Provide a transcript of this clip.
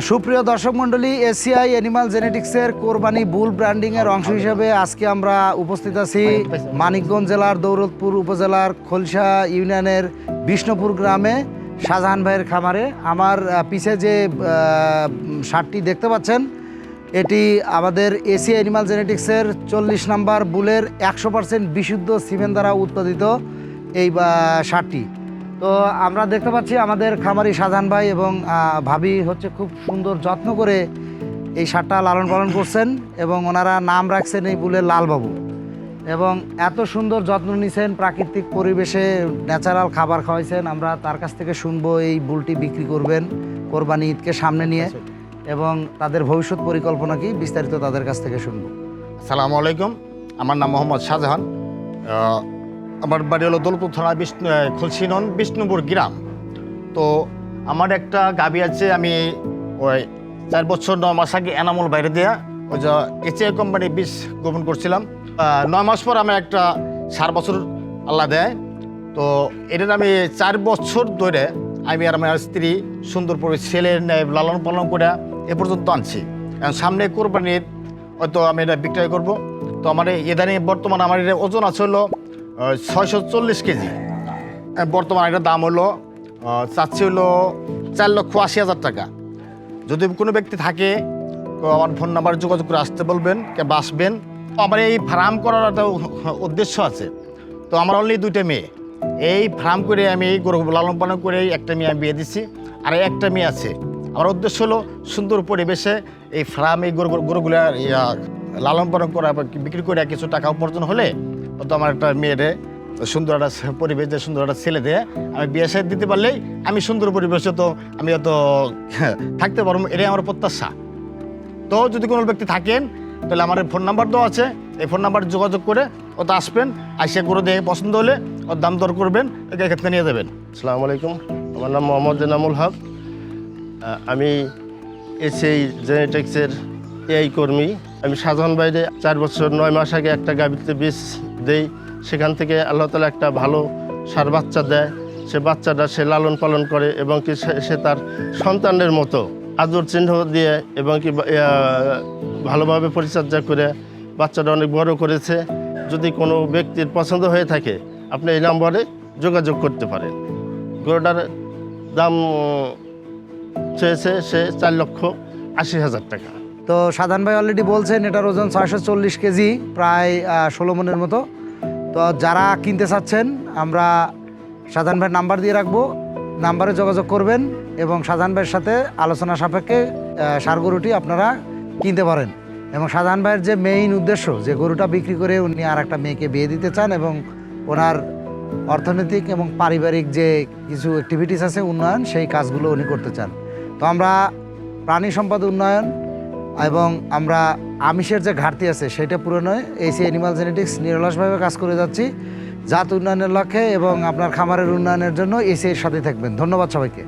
সুপ্রিয় দর্শক মণ্ডলী এসিআই অ্যানিমাল জেনেটিক্সের কোরবানি বুল ব্র্যান্ডিংয়ের অংশ হিসেবে আজকে আমরা উপস্থিত আছি মানিকগঞ্জ জেলার দৌলতপুর উপজেলার খোলসা ইউনিয়নের বিষ্ণুপুর গ্রামে শাহজাহান ভাইয়ের খামারে। আমার পিছে যে ষাটটি দেখতে পাচ্ছেন এটি আমাদের এসি অ্যানিমাল জেনেটিক্সের চল্লিশ নাম্বার বুলের একশো পার্সেন্ট বিশুদ্ধ সিমেন্ট দ্বারা উৎপাদিত এই বা, ষাটটি তো আমরা দেখতে পাচ্ছি আমাদের খামারি সাধান ভাই এবং ভাবি হচ্ছে খুব সুন্দর যত্ন করে এই সারটা লালন পালন করছেন এবং ওনারা নাম রাখছেন এই বুলের লালবাবু। এবং এত সুন্দর যত্ন নিছেন প্রাকৃতিক পরিবেশে ন্যাচারাল খাবার খাওয়াইছেন। আমরা তার কাছ থেকে শুনব এই বুলটি বিক্রি করবেন কোরবানি ঈদকে সামনে নিয়ে এবং তাদের ভবিষ্যৎ পরিকল্পনা কি বিস্তারিত তাদের কাছ থেকে শুনব। আসসালামু আলাইকুম। আমার নাম মোহাম্মদ শাহজাহান। আমার বাড়ি হলো দৌলপুর থানা বিষ্ণু খুলসিনন বিষ্ণুপুর গ্রাম। তো আমার একটা গাবি আছে, আমি ওই চার বছর, নয় মাস আগে এনামুল বাইরে দেয়া ওই যে এইচএ কোম্পানি বীজ গোপন করছিলাম। নয় মাস পর আমার একটা সার বছর আল্লাহ দেয়। তো এটার আমি চার বছর ধরে আমি আর আমার স্ত্রী সুন্দর করে ছেলে লালন পালন করে এ পর্যন্ত আনছি। এখন সামনে কোরবানির হয়তো আমি এটা বিক্রয় করব। তো আমার ইদানিং বর্তমান আমার এটা ওজন আছে হলো ছয়শো চল্লিশ কেজি। বর্তমান এটার দাম হলো চাচ্ছি হলো চার লক্ষ আশি হাজার টাকা। যদি কোনো ব্যক্তি থাকে আমার ফোন নাম্বার যোগাযোগ করে আসতে বলবেন, কে বাসবেন আমার এই ফার্ম করার একটা উদ্দেশ্য আছে। তো আমার অনলি দুইটা মেয়ে। এই ফার্ম করে আমি এই গরু লালন পালন করে একটা মেয়ে আমি বিয়ে দিচ্ছি আর একটা মেয়ে আছে। আমার উদ্দেশ্য হলো সুন্দর পরিবেশে এই ফার্ম, এই গরু, গরুগুলো লালন পালন করা বিক্রি করে কিছু টাকা উপার্জন হলে তো আমার একটা মেয়েরে সুন্দর একটা পরিবেশ দিয়ে, সুন্দর একটা ছেলে দিয়ে। আমি বিয়ে দিতে পারলেই আমি সুন্দর পরিবেশে তো, আমি অত থাকতে পারব, এটাই আমার প্রত্যাশা। তো যদি কোনো ব্যক্তি থাকেন, তাহলে আমার ফোন নাম্বার দেওয়া আছে। এই ফোন নাম্বার যোগাযোগ করে ও তো আসবেন আসে করে দিয়ে পছন্দ হলে ওর দাম দর করবেন, একে ক্ষেত্রে নিয়ে যাবেন। আসসালামু আলাইকুম, আমার নাম মোহাম্মদ এনামুল হক। আমি এসএই জেনেটিক্সের এআই কর্মী। আমি সাধারণ বাইরে চার বছর, নয় মাস আগে একটা গাভীতে বীজ দেই, সেখান থেকে আল্লাহ তালা একটা ভালো সার বাচ্চা দেয়। সে বাচ্চাটা সে লালন পালন করে এবং কি সে- তার সন্তানের মতো আদর চিহ্ন দিয়ে এবং কি ভালোভাবে পরিচর্যা করে বাচ্চাটা অনেক বড় করেছে। যদি কোনো ব্যক্তির পছন্দ হয়ে থাকে, আপনি এই নম্বরে যোগাযোগ করতে পারেন। গরুটার দাম চেয়েছে সে চার লক্ষ আশি হাজার টাকা। তো সাধান ভাই অলরেডি বলছেন এটার ওজন ছয়শো চল্লিশ কেজি, প্রায় ষোলো মনের মতো। তো যারা কিনতে চাচ্ছেন, আমরা সাধান ভাইয়ের নাম্বার দিয়ে রাখব। নাম্বারে যোগাযোগ করবেন এবং সাধান ভাইয়ের সাথে আলোচনা সাপেক্ষে সার গরুটি আপনারা কিনতে পারেন। এবং সাধান ভাইয়ের যে মেইন উদ্দেশ্য, যে গরুটা বিক্রি করে উনি আর একটা মেয়েকে বিয়ে দিতে চান এবং ওনার অর্থনৈতিক এবং পারিবারিক যে কিছু অ্যাক্টিভিটিস আছে, উন্নয়ন, সেই কাজগুলো উনি করতে চান। তো আমরা প্রাণী সম্পদ উন্নয়ন এবং আমরা আমিষের যে ঘাটতি আছে, সেটা পূরণ হয় এসি অ্যানিমাল জেনেটিক্স নিরলসভাবে কাজ করে যাচ্ছি। জাত উন্নয়নের লক্ষ্যে এবং আপনার খামারের উন্নয়নের জন্য এসি সাথে থাকবেন। ধন্যবাদ সবাইকে।